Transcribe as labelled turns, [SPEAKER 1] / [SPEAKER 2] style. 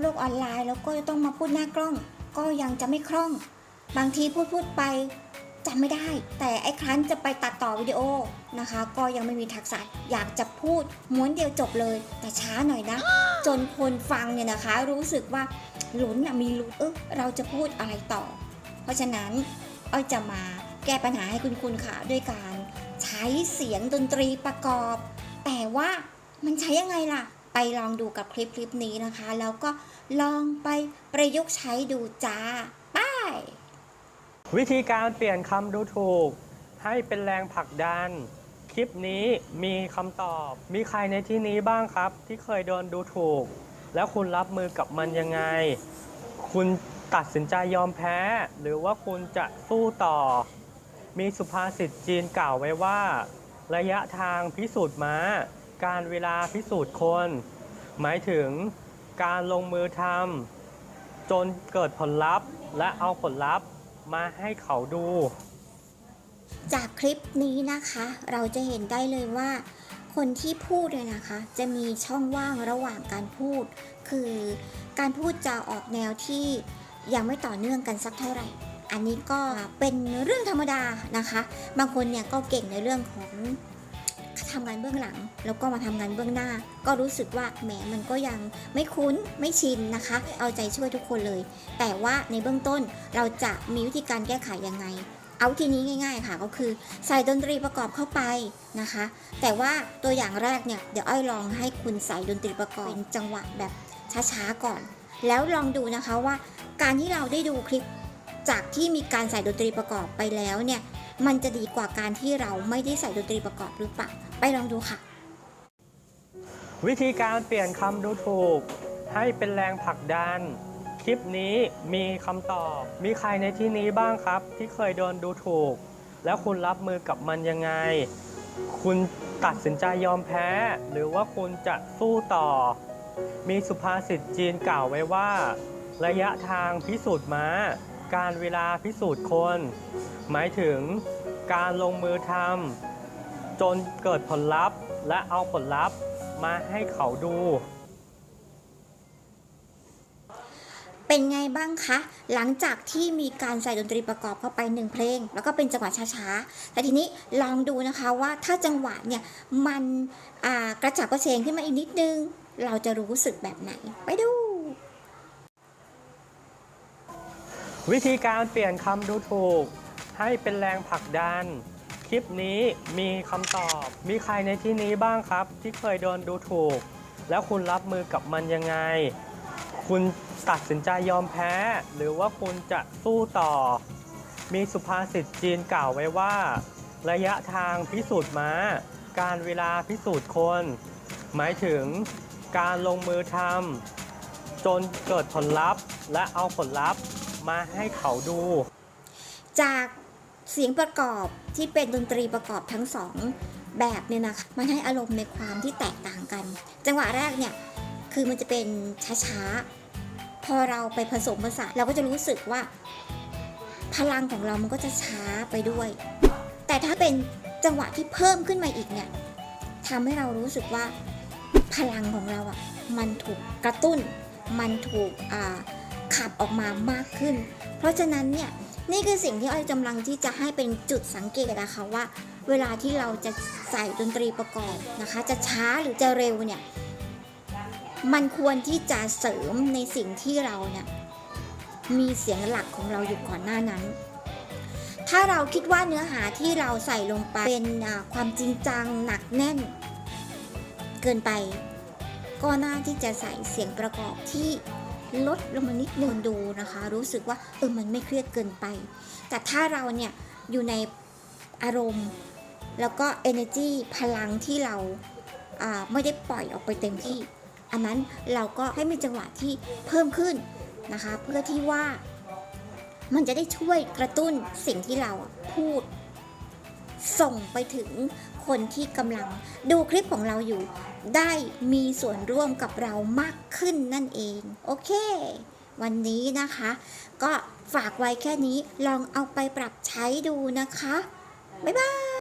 [SPEAKER 1] โลกออนไลน์ แล้วก็จะต้องมาพูดหน้ากล้อง ก็ยังจะไม่คล่อง บางทีพูดพูดไปจำไม่ได้ แต่ไอ้ครั้นจะไปตัดต่อวิดีโอนะคะ ก็ยังไม่มีทักษะอยากจะพูดม้วนเดียวจบเลย แต่ช้าหน่อยนะ จนคนฟังเนี่ยนะคะ รู้สึกว่าหลุนนะมีลุ้นเออเราจะพูดอะไรต่อ เพราะฉะนั้นอ้อยจะมาแก้ปัญหาให้คุณคุณค่ะด้วยการใช้เสียงดนตรีประกอบ แต่ว่ามันใช้ยังไงล่ะ ไปลองดูกับคลิปคลิปนี้นะคะ แล้วก็ลองไปประยุกต์ใช้ดูจ้าไป้าย
[SPEAKER 2] วิธีการเปลี่ยนคำดูถูก ให้เป็นแรงผลักดัน คลิปนี้มีคำตอบ มีใครในที่นี้บ้างครับ ที่เคยโดนดูถูก แล้วคุณรับมือกับมันยังไง คุณตัดสินใจยอมแพ้ หรือว่าคุณจะสู้ต่อ มีสุภาษิตจีนกล่าวไว้ว่า ระยะทางพิสูจน์ม้า การเวลาพิสูจน์คน หมายถึงการลงมือทำจนเกิดผลลัพธ์และเอาผลลัพธ์มาให้เขาดู
[SPEAKER 1] จากคลิปนี้นะคะ เราจะเห็นได้เลยว่า คนที่พูดเนี่ยนะคะ จะมีช่องว่างระหว่างการพูด คือการพูดจะออกแนวที่ยังไม่ต่อเนื่องกันสักเท่าไหร่อันนี้ก็เป็นเรื่องธรรมดานะคะ บางคนเนี่ยก็เก่งในเรื่องของ ทำงานเบื้องหลัง แล้วก็มาทำงานเบื้องหน้า ก็รู้สึกว่าแหมมันก็ยังไม่คุ้นไม่ชินนะคะ เอาใจช่วยทุกคนเลย แต่ว่าในเบื้องต้นเราจะมีวิธีการแก้ไขยังไง เอาทีนี้ง่าย ๆ ค่ะก็คือใส่ดนตรีประกอบเข้าไปนะคะ แต่ว่าตัวอย่างแรกเนี่ยเดี๋ยวอ้อยลองให้คุณใส่ดนตรีประกอบเป็นจังหวะแบบช้าๆก่อน แล้วลองดูนะคะว่า การที่เราได้ดูคลิปจากที่มีการใส่ดนตรีประกอบไปแล้วเนี่ย มันจะดีกว่าการที่เราไม่ได้ใส่ดนตรีประกอบหรือเปล่า ไปลองดูค่ะ
[SPEAKER 2] วิธีการเปลี่ยนคำดูถูก ให้เป็นแรงผลักดัน คลิปนี้มีคำตอบ มีใครในที่นี้บ้างครับ ที่เคยโดนดูถูก แล้วคุณรับมือกับมันยังไง คุณตัดสินใจยอมแพ้ หรือว่าคุณจะสู้ต่อ มีสุภาษิตจีนกล่าวไว้ว่า ระยะทางพิสูจน์ม้า การเวลาพิสูจน์คน หมายถึงการลงมือทำจนเกิดผลลัพธ์และเอาผลลัพธ์มาให้เขาดู
[SPEAKER 1] เป็นไงบ้างคะ หลังจากที่มีการใส่ดนตรีประกอบเข้าไปหนึ่งเพลง แล้วก็เป็นจังหวะช้าๆ แต่ทีนี้ลองดูนะคะว่าถ้าจังหวะเนี่ยมันกระฉับกระเฉงขึ้นมาอีกนิดนึง เราจะรู้สึกแบบไหน ไปดู
[SPEAKER 2] วิธีการเปลี่ยนคำดูถูก ให้เป็นแรงผลักดัน คลิปนี้มีคำตอบ มีใครในที่นี้บ้างครับ ที่เคยโดนดูถูก แล้วคุณรับมือกับมันยังไง คุณตัดสินใจยอมแพ้ หรือว่าคุณจะสู้ต่อ มีสุภาษิตจีนกล่าวไว้ว่า ระยะทางพิสูจน์ม้า การเวลาพิสูจน์คน หมายถึงการลงมือทำจนเกิดผลลัพธ์และเอาผลลัพธ์ มาให้เขาดู
[SPEAKER 1] จากเสียงประกอบที่เป็นดนตรีประกอบทั้งสองแบบเนี่ยนะคะมันให้อารมณ์ในความที่แตกต่างกัน จังหวะแรกเนี่ยคือมันจะเป็นช้าๆ พอเราไปผสมผสานเราก็จะรู้สึกว่า พลังของเรามันก็จะช้าไปด้วย แต่ถ้าเป็นจังหวะที่เพิ่มขึ้นมาอีกเนี่ยทำให้เรารู้สึกว่าพลังของเราอะ่ะมันถูกกระตุ้น มันถูกอ่า ขับออกมามากขึ้น เพราะฉะนั้นเนี่ยนี่คือสิ่งที่อ้อยกำลังที่จะให้เป็นจุดสังเกตนะคะว่า เวลาที่เราจะใส่ดนตรีประกอบนะคะ จะช้าหรือจะเร็วเนี่ยมันควรที่จะเสริมในสิ่งที่เราเนี่ยมีเสียงหลักของเราอยู่ก่อนหน้านั้น ถ้าเราคิดว่าเนื้อหาที่เราใส่ลงไปเป็นความจริงจังหนักแน่น เกินไป ก็น่าที่จะใส่เสียงประกอบที่ ลดลงมานิดนึงดูนะคะ รู้สึกว่าเออมันไม่เครียดเกินไป แต่ถ้าเราเนี่ยอยู่ในอารมณ์ แล้วก็ energy พลังที่เราไม่ได้ปล่อยออกไปเต็มที่ อันนั้นเราก็ให้มีจังหวะที่เพิ่มขึ้นนะคะ เพื่อที่ว่ามันจะได้ช่วยกระตุ้นสิ่งที่เราพูด ส่งไปถึงคนที่กำลังดูคลิปของเราอยู่ ได้มีส่วนร่วมกับเรามากขึ้นนั่นเอง โอเค วันนี้นะคะ ก็ฝากไว้แค่นี้ลองเอาไปปรับใช้ดูนะคะ บ๊ายบาย